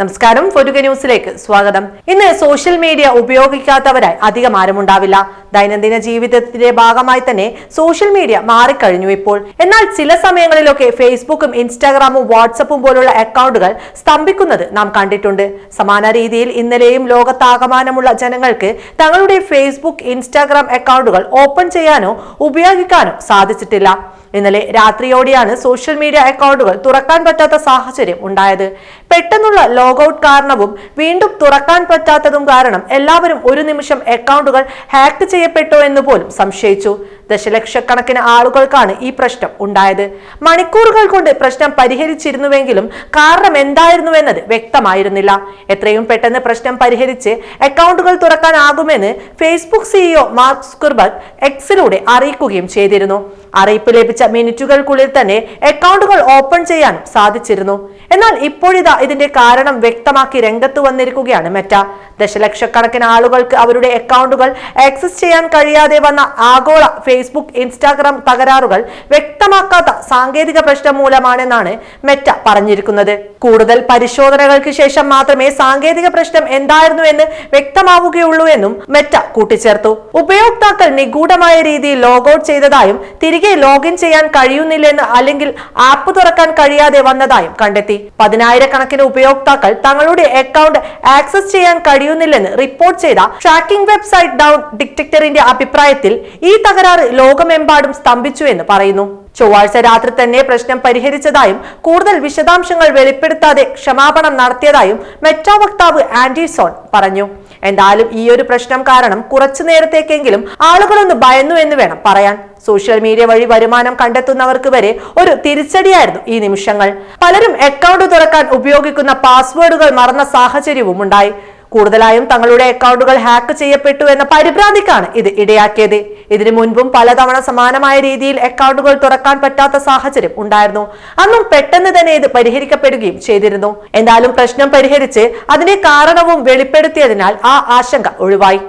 നമസ്കാരം. ഫൊരുക ന്യൂസിലേക്ക് സ്വാഗതം. ഇന്ന് സോഷ്യൽ മീഡിയ ഉപയോഗിക്കാത്തവരായി അധികം ആരുമുണ്ടാവില്ല ദൈനംദിന ജീവിതത്തിന്റെ ഭാഗമായി തന്നെ സോഷ്യൽ മീഡിയ മാറിക്കഴിഞ്ഞു ഇപ്പോൾ. എന്നാൽ ചില സമയങ്ങളിലൊക്കെ ഫേസ്ബുക്കും ഇൻസ്റ്റാഗ്രാമും വാട്സപ്പും പോലുള്ള അക്കൗണ്ടുകൾ സ്തംഭിക്കുന്നത് നാം കണ്ടിട്ടുണ്ട്. സമാന രീതിയിൽ ഇന്നലെയും ലോകത്താകമാനമുള്ള ജനങ്ങൾക്ക് തങ്ങളുടെ ഫേസ്ബുക്ക് ഇൻസ്റ്റാഗ്രാം അക്കൗണ്ടുകൾ ഓപ്പൺ ചെയ്യാനോ ഉപയോഗിക്കാനോ സാധിച്ചിട്ടില്ല. ഇന്നലെ രാത്രിയോടെയാണ് സോഷ്യൽ മീഡിയ അക്കൗണ്ടുകൾ തുറക്കാൻ പറ്റാത്ത സാഹചര്യം ഉണ്ടായത്. പെട്ടെന്നുള്ള ലോഗൌട്ട് കാരണവും വീണ്ടും തുറക്കാൻ പറ്റാത്തതും കാരണം എല്ലാവരും ഒരു നിമിഷം അക്കൗണ്ടുകൾ ഹാക്ക് ചെയ്യപ്പെട്ടോ എന്ന് പോലും സംശയിച്ചു. ദശലക്ഷക്കണക്കിന് ആളുകൾക്കാണ് ഈ പ്രശ്നം ഉണ്ടായത്. മണിക്കൂറുകൾ കൊണ്ട് പ്രശ്നം പരിഹരിച്ചിരുന്നുവെങ്കിലും കാരണം എന്തായിരുന്നുവെന്നത് വ്യക്തമായിരുന്നില്ല. എത്രയും പെട്ടെന്ന് പ്രശ്നം പരിഹരിച്ച് അക്കൗണ്ടുകൾ തുറക്കാനാകുമെന്ന് ഫേസ്ബുക്ക് സിഇഒ മാർക്ക് സ്കുർബർഗ് എക്സിലൂടെ അറിയിക്കുകയും ചെയ്തിരുന്നു. അറിയിപ്പ് ലഭിച്ച മിനിറ്റുകൾക്കുള്ളിൽ തന്നെ അക്കൗണ്ടുകൾ ഓപ്പൺ ചെയ്യാനും സാധിച്ചിരുന്നു. എന്നാൽ ഇപ്പോഴിതാ ഇതിന്റെ കാരണം വ്യക്തമാക്കി രംഗത്ത് വന്നിരിക്കുകയാണ് മെറ്റ. ദശലക്ഷക്കണക്കിന് ആളുകൾക്ക് അവരുടെ അക്കൗണ്ടുകൾ ആക്സസ് ചെയ്യാൻ കഴിയാതെ വന്ന ആഗോള ഫേസ്ബുക്ക് ഇൻസ്റ്റാഗ്രാം തകരാറുകൾ വ്യക്തമാക്കാത്ത സാങ്കേതിക പ്രശ്നം മൂലമാണെന്നാണ് മെറ്റ പറഞ്ഞിരിക്കുന്നത്. കൂടുതൽ പരിശോധനകൾക്ക് ശേഷം മാത്രമേ സാങ്കേതിക പ്രശ്നം എന്തായിരുന്നു എന്ന് വ്യക്തമാവുകയുള്ളൂ എന്നും മെറ്റ കൂട്ടിച്ചേർത്തു. ഉപയോക്താക്കൾ നിഗൂഢമായ രീതിയിൽ ലോഗൌട്ട് ചെയ്തതായും തിരികെ ലോഗിൻ ചെയ്യാൻ കഴിയുന്നില്ലെന്ന് അല്ലെങ്കിൽ ആപ്പ് തുറക്കാൻ കഴിയാതെ വന്നതായും കണ്ടെത്തി. പതിനായിരക്കണക്കിന് ഉപയോക്താക്കൾ തങ്ങളുടെ അക്കൗണ്ട് ആക്സസ് ചെയ്യാൻ കഴിയുന്നില്ലെന്ന് റിപ്പോർട്ട് ചെയ്ത ട്രാക്കിംഗ് വെബ്സൈറ്റ് ഡൗൺ ഡിറ്റക്ടറിന്റെ അഭിപ്രായത്തിൽ ഈ തകരാറ് ലോകമെമ്പാടും സ്തംഭിച്ചു എന്ന് പറയുന്നു. ചൊവ്വാഴ്ച രാത്രി തന്നെ പ്രശ്നം പരിഹരിച്ചതായും കൂടുതൽ വിശദാംശങ്ങൾ വെളിപ്പെടുത്താതെ ക്ഷമാപണം നടത്തിയതായും മെറ്റാ വക്താവ് ആന്റിസോൺ പറഞ്ഞു. എന്തായാലും ഈ ഒരു പ്രശ്നം കാരണം കുറച്ചു നേരത്തേക്കെങ്കിലും ആളുകളൊന്ന് ഭയന്നു എന്ന് വേണം പറയാൻ. സോഷ്യൽ മീഡിയ വഴി വരുമാനം കണ്ടെത്തുന്നവർക്ക് വരെ ഒരു തിരിച്ചടിയായിരുന്നു ഈ നിമിഷങ്ങൾ. പലരും അക്കൗണ്ട് തുറക്കാൻ ഉപയോഗിക്കുന്ന പാസ്വേഡുകൾ മറന്ന സാഹചര്യവും ഉണ്ടായി കൂടുതലായും തങ്ങളുടെ അക്കൗണ്ടുകൾ ഹാക്ക് ചെയ്യപ്പെട്ടു എന്ന പരിഭ്രാന്തിക്കാണ് ഇത് ഇടയാക്കിയത്. ഇതിനു മുൻപും പലതവണ സമാനമായ രീതിയിൽ അക്കൗണ്ടുകൾ തുറക്കാൻ പറ്റാത്ത സാഹചര്യം ഉണ്ടായിരുന്നു. അന്നും പെട്ടെന്ന് തന്നെ ഇത് പരിഹരിക്കപ്പെടുകയും ചെയ്തിരുന്നു. എന്തായാലും പ്രശ്നം പരിഹരിച്ച് അതിന്റെ കാരണവും വെളിപ്പെടുത്തിയതിനാൽ ആ ആശങ്ക ഒഴിവായി.